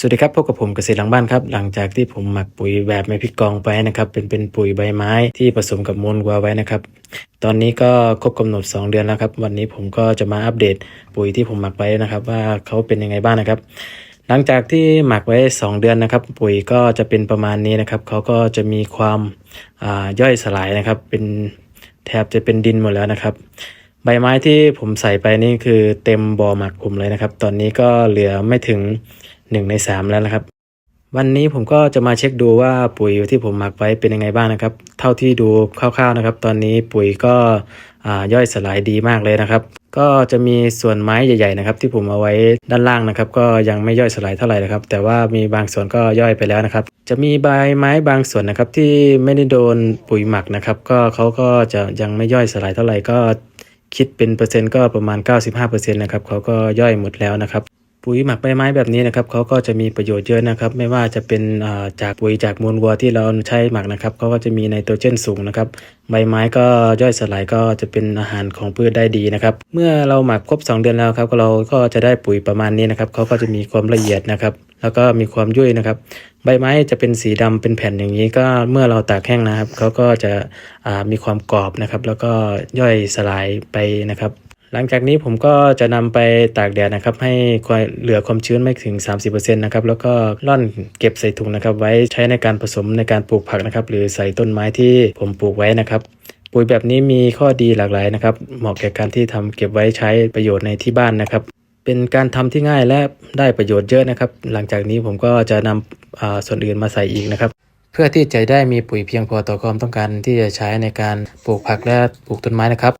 สวัสดีครับพบกับผมเกษตรหลังบ้านครับ หลังจากที่ผมหมักปุ๋ยแบบไม่พิกองไปนะครับ เป็นเป็นปุ๋ยใบไม้ที่ผสมกับมูลวัวไว้นะครับ ตอนนี้ก็ครบกำหนด 2 เดือนแล้วครับ วันนี้ผมก็จะมาอัปเดตปุ๋ยที่ผมหมักไว้นะครับ ว่าเขาเป็นยังไงบ้างนะครับ หลังจากที่หมักไว้ 2 เดือนนะครับ ปุ๋ยก็จะเป็นประมาณนี้นะครับเขาก็จะมีความาย่อยสลายนะครับ เป็นแทบจะเป็นดินหมดแล้วนะครับ ใบไม้ที่ผมใส่ไปนี่คือเต็มบ่อหมักผมเลยนะครับ ตอนนี้ก็เหลือไม่ถึง 1 ใน 3 แล้วนะครับ วันนี้ผมก็จะมาเช็คดูว่าปุ๋ยที่ผมหมักไว้เป็นยังไงบ้างนะครับ เท่าที่ดูคร่าวๆนะครับ ตอนนี้ปุ๋ยก็ย่อยสลายดีมากเลยนะครับ ก็จะมีส่วนไม้ใหญ่ๆนะครับ ที่ผมเอาไว้ด้านล่างนะครับ ก็ยังไม่ย่อยสลายเท่าไหร่นะครับ แต่ว่ามีบางส่วนก็ย่อยไปแล้วนะครับ จะมีใบไม้บางส่วนนะครับที่ไม่ได้โดนปุ๋ยหมักนะครับ ก็เขาก็จะยังไม่ย่อยสลายเท่าไหร่ก็คิดเป็นเปอร์เซ็นต์ก็ประมาณ 95%นะครับเขาก็ย่อยหมดแล้วนะครับ ปุ๋ยหมักใบไม้แบบนี้นะครับเขาก็จะมีประโยชน์เยอะนะครับ ไม่ว่าจะเป็นอ่าจากปุ๋ยจากมูลวัวที่เราใช้หมักนะครับเขาก็จะมีไนโตรเจนสูงนะครับ ใบไม้ก็ย่อยสลายก็จะเป็นอาหารของพืชได้ดีนะครับ เมื่อเราหมักครบ 2 เดือนแล้วครับเราก็จะได้ปุ๋ยประมาณนี้นะครับเขาก็จะมีความละเอียดนะครับ แล้วก็มีความยุ่ยนะครับ ใบไม้จะเป็นสีดำเป็นแผ่นอย่างนี้ก็เมื่อเราตากแห้งนะครับเขาก็จะอ่ามีความกรอบนะครับ แล้วก็ย่อยสลายไปนะครับ หลังจากนี้ผมก็จะนำไปตากแดดนะครับ ให้เหลือความชื้นไม่ถึง 30%นะครับแล้วก็ร่อนเก็บใส่ถุงนะครับ ไว้ใช้ในการผสมในการปลูกผักนะครับ หรือใส่ต้นไม้ที่ผมปลูกไว้นะครับ ปุ๋ยแบบนี้มีข้อดีหลากหลายนะครับ เหมาะแก่การที่ทำเก็บไว้ใช้ประโยชน์ในที่บ้านนะครับ เป็นการทำที่ง่ายและได้ประโยชน์เยอะนะครับ หลังจากนี้ผมก็จะนำอ่าส่วนอื่นมาใส่อีกนะครับเพื่อที่จะได้มีปุ๋ยเพียงพอต่อความต้องการที่จะใช้ในการปลูกผักและปลูกต้นไม้นะครับ